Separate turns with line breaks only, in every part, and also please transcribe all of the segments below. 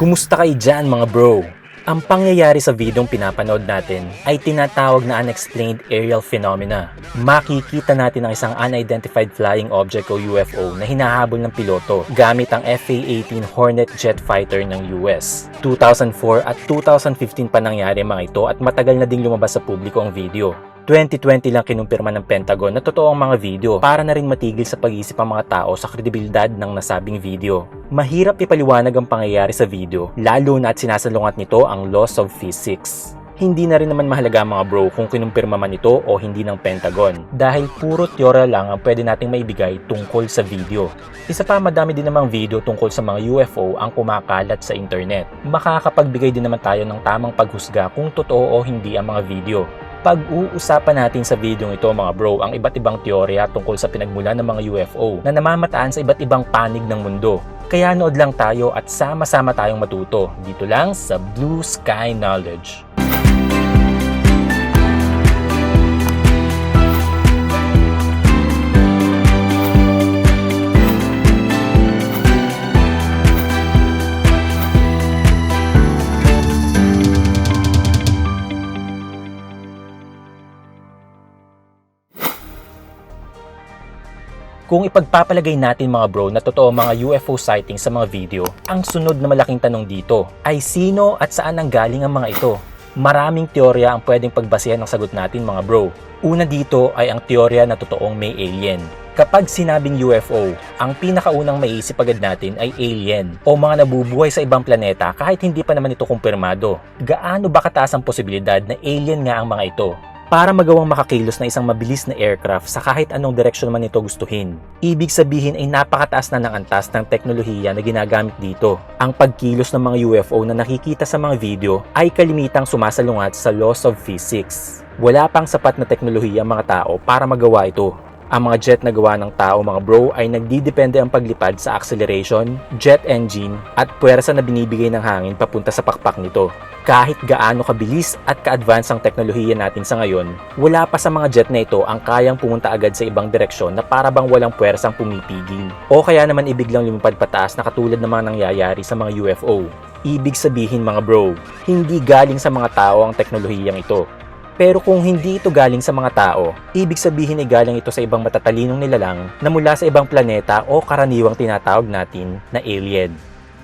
Kumusta kayo dyan mga bro? Ang pangyayari sa videong pinapanood natin ay tinatawag na unexplained aerial phenomena. Makikita natin ang isang unidentified flying object o UFO na hinahabol ng piloto gamit ang FA-18 Hornet jet fighter ng US. 2004 at 2015 pa nangyari mga ito at matagal na ding lumabas sa publiko ang video. 2020 lang kinumpirma ng Pentagon na totoo ang mga video para na rin matigil sa pag-iisip ang mga tao sa kredibilidad ng nasabing video. Mahirap ipaliwanag ang pangyayari sa video, lalo na at sinasalungat nito ang laws of physics. Hindi na rin naman mahalaga mga bro kung kinumpirma man ito o hindi ng Pentagon dahil puro teorya lang ang pwede nating maibigay tungkol sa video. Isa pa madami din namang video tungkol sa mga UFO ang kumakalat sa internet. Makakapagbigay din naman tayo ng tamang paghusga kung totoo o hindi ang mga video. Pag-uusapan natin sa video ito mga bro ang iba't ibang teorya tungkol sa pinagmulan ng mga UFO na namamataan sa iba't ibang panig ng mundo. Kaya nood lang tayo at sama-sama tayong matuto dito lang sa Blue Sky Knowledge. Kung ipagpapalagay natin mga bro na totoo mga UFO sightings sa mga video, ang sunod na malaking tanong dito ay sino at saan ang galing ang mga ito? Maraming teorya ang pwedeng pagbasehan ng sagot natin mga bro. Una dito ay ang teorya na totoong may alien. Kapag sinabing UFO, ang pinakaunang maiisip agad natin ay alien o mga nabubuhay sa ibang planeta kahit hindi pa naman ito kumpirmado. Gaano ba kataas ang posibilidad na alien nga ang mga ito? Para magawang makakilos na isang mabilis na aircraft sa kahit anong direksyon man ito gustuhin. Ibig sabihin ay napakataas na ng antas ng teknolohiya na ginagamit dito. Ang pagkilos ng mga UFO na nakikita sa mga video ay kalimitang sumasalungat sa laws of physics. Wala pang sapat na teknolohiya ang mga tao para magawa ito. Ang mga jet na gawa ng tao mga bro ay nagdidepende ang paglipad sa acceleration, jet engine at puwersa na binibigay ng hangin papunta sa pakpak nito. Kahit gaano kabilis at ka-advance ang teknolohiya natin sa ngayon, wala pa sa mga jet na ito ang kayang pumunta agad sa ibang direksyon na para bang walang puwersang pumipigil. O kaya naman ibiglang lumipad pataas na katulad ng mga nangyayari sa mga UFO. Ibig sabihin mga bro, hindi galing sa mga tao ang teknolohiyang ito. Pero kung hindi ito galing sa mga tao, ibig sabihin ay galing ito sa ibang matatalinong nilalang na mula sa ibang planeta o karaniwang tinatawag natin na alien.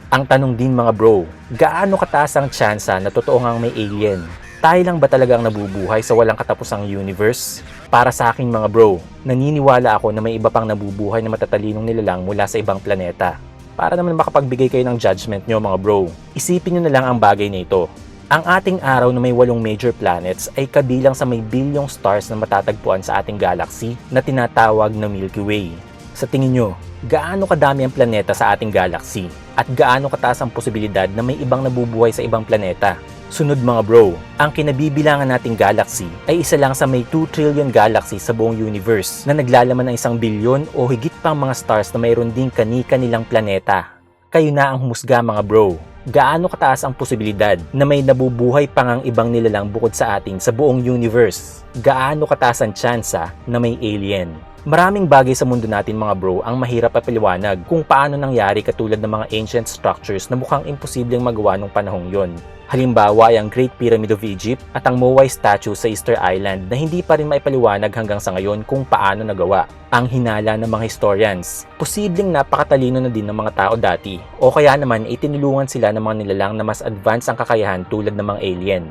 Ang tanong din mga bro, gaano kataas ang tsansa na totoo ngang may alien? Tayo lang ba talagang nabubuhay sa walang katapusang universe? Para sa akin mga bro, naniniwala ako na may iba pang nabubuhay na matatalinong nilalang mula sa ibang planeta. Para naman makapagbigay kayo ng judgment nyo mga bro, isipin nyo na lang ang bagay na ito. Ang ating araw na may walong major planets ay kabilang sa may bilyong stars na matatagpuan sa ating galaxy na tinatawag na Milky Way. Sa tingin nyo, gaano kadami ang planeta sa ating galaxy? At gaano kataas ang posibilidad na may ibang nabubuhay sa ibang planeta? Sunod mga bro, ang kinabibilangan nating galaxy ay isa lang sa may 2 trillion galaxy sa buong universe na naglalaman ng isang bilyon o higit pang mga stars na mayroon ding kani-kanilang planeta. Kayo na ang humusga mga bro gaano kataas ang posibilidad na may nabubuhay pang ang ibang nilalang bukod sa atin sa buong universe? Gaano kataas ang tsansa na may alien? Maraming bagay sa mundo natin mga bro ang mahirap papaliwanag kung paano nangyari katulad ng mga ancient structures na mukhang imposibleng magawa nung panahong yon. Halimbawa ay ang Great Pyramid of Egypt at ang Moai statue sa Easter Island na hindi pa rin maipaliwanag hanggang sa ngayon kung paano nagawa. Ang hinala ng mga historians, posibleng napakatalino na din ng mga tao dati o kaya naman ay tinulungan sila ng mga nilalang na mas advanced ang kakayahan tulad ng mga alien.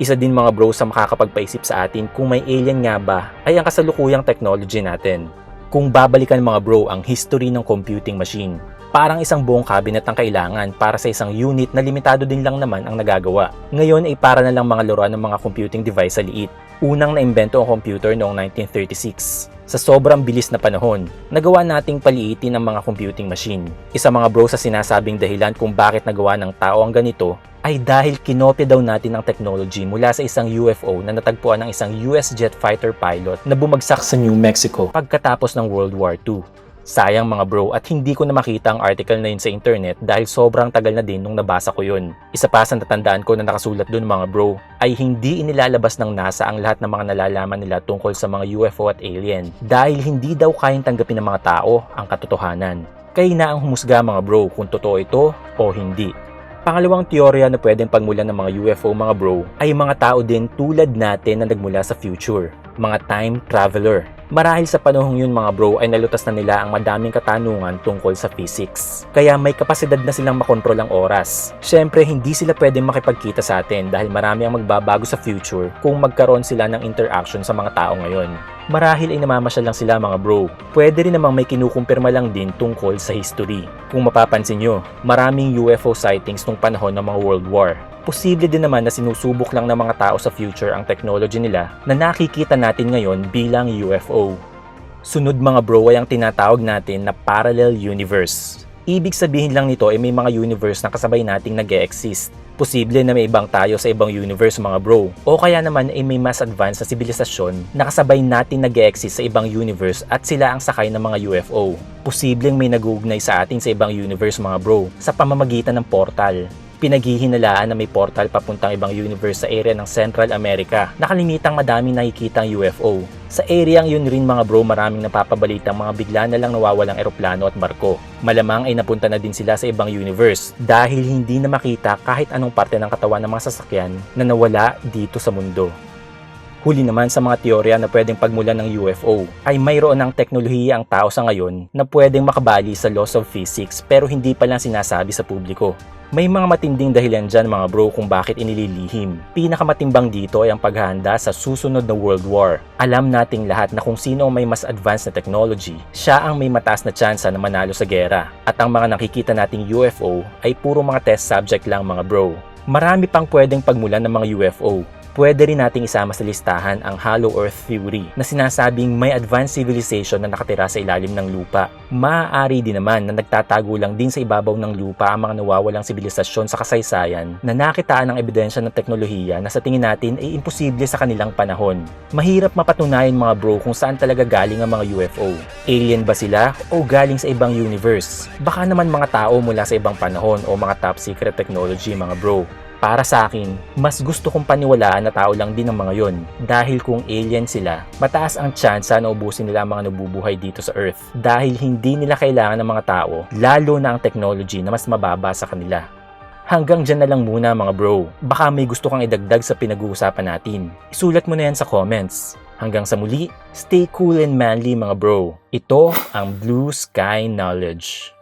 Isa din mga bro sa makakapagpaisip sa atin kung may alien nga ba ay ang kasalukuyang technology natin. Kung babalikan mga bro ang history ng computing machine, parang isang buong cabinet ang kailangan para sa isang unit na limitado din lang naman ang nagagawa. Ngayon ay para na lang mga laruan ng mga computing device sa liit. Unang naimbento ang computer noong 1936. Sa sobrang bilis na panahon, nagawa nating paliitin ang mga computing machine. Isa mga bro sa sinasabing dahilan kung bakit nagawa ng tao ang ganito ay dahil kinopya daw natin ang technology mula sa isang UFO na natagpuan ng isang US jet fighter pilot na bumagsak sa New Mexico pagkatapos ng World War II. Sayang mga bro at hindi ko na makita ang article na yun sa internet dahil sobrang tagal na din nung nabasa ko yun. Isa pa sa natandaan ko na nakasulat dun mga bro ay hindi inilalabas ng NASA ang lahat ng mga nalalaman nila tungkol sa mga UFO at alien dahil hindi daw kayang tanggapin ng mga tao ang katotohanan. Kayo na ang humusga mga bro kung totoo ito o hindi. Pangalawang teorya na pwedeng pagmulan ng mga UFO mga bro ay mga tao din tulad natin na nagmula sa future, mga time traveler. Marahil sa panahong yun mga bro ay nalutas na nila ang madaming katanungan tungkol sa physics. Kaya may kapasidad na silang makontrol ang oras. Siyempre hindi sila pwedeng makipagkita sa atin dahil marami ang magbabago sa future kung magkaroon sila ng interaction sa mga tao ngayon. Marahil ay namamasyal lang sila mga bro. Pwede rin namang may kinukumpirma lang din tungkol sa history. Kung mapapansin nyo, maraming UFO sightings nung panahon ng mga World War. Posible din naman na sinusubok lang ng mga tao sa future ang technology nila na nakikita natin ngayon bilang UFO. Sunod mga bro ay ang tinatawag natin na parallel universe. Ibig sabihin lang nito ay may mga universe na kasabay nating nag exist Posible na may ibang tayo sa ibang universe mga bro. O kaya naman ay may mas advanced na sibilisasyon na kasabay natin nag exist sa ibang universe at sila ang sakay ng mga UFO. Posibleng may nag-uugnay sa atin sa ibang universe mga bro sa pamamagitan ng portal pinaghihinalaan na may portal papuntang ibang universe sa area ng Central America. Nakalimitang madaming nakikitang UFO. Sa area yun rin mga bro maraming napapabalitang mga bigla na lang nawawalang eroplano at barko. Malamang ay napunta na din sila sa ibang universe dahil hindi na makita kahit anong parte ng katawan ng mga sasakyan na nawala dito sa mundo. Huli naman sa mga teorya na pwedeng pagmulan ng UFO ay mayroon ng teknolohiya ang tao sa ngayon na pwedeng makabali sa laws of physics pero hindi pa lang sinasabi sa publiko. May mga matinding dahilan dyan mga bro kung bakit inililihim. Pinakamatimbang dito ay ang paghahanda sa susunod na World War. Alam nating lahat na kung sino may mas advanced na technology, siya ang may mataas na tsansa na manalo sa gera. At ang mga nakikita nating UFO ay puro mga test subject lang mga bro. Marami pang pwedeng pagmulan ng mga UFO pwede rin nating isama sa listahan ang Hollow Earth Theory na sinasabing may advanced civilization na nakatira sa ilalim ng lupa. Maaari din naman na nagtatago lang din sa ibabaw ng lupa ang mga nawawalang sibilisasyon sa kasaysayan na nakitaan ng ebidensya ng teknolohiya na sa tingin natin ay imposible sa kanilang panahon. Mahirap mapatunayan mga bro kung saan talaga galing ang mga UFO. Alien ba sila o galing sa ibang universe? Baka naman mga tao mula sa ibang panahon o mga top secret technology mga bro. Para sa akin, mas gusto kong paniwalaan na tao lang din ang mga yon. Dahil kung alien sila, mataas ang tsansa na ubusin nila ang mga nabubuhay dito sa Earth. Dahil hindi nila kailangan ng mga tao, lalo na ang technology na mas mababa sa kanila. Hanggang dyan na lang muna mga bro. Baka may gusto kang idagdag sa pinag-uusapan natin. Isulat mo na yan sa comments. Hanggang sa muli, stay cool and manly mga bro. Ito ang Blue Sky Knowledge.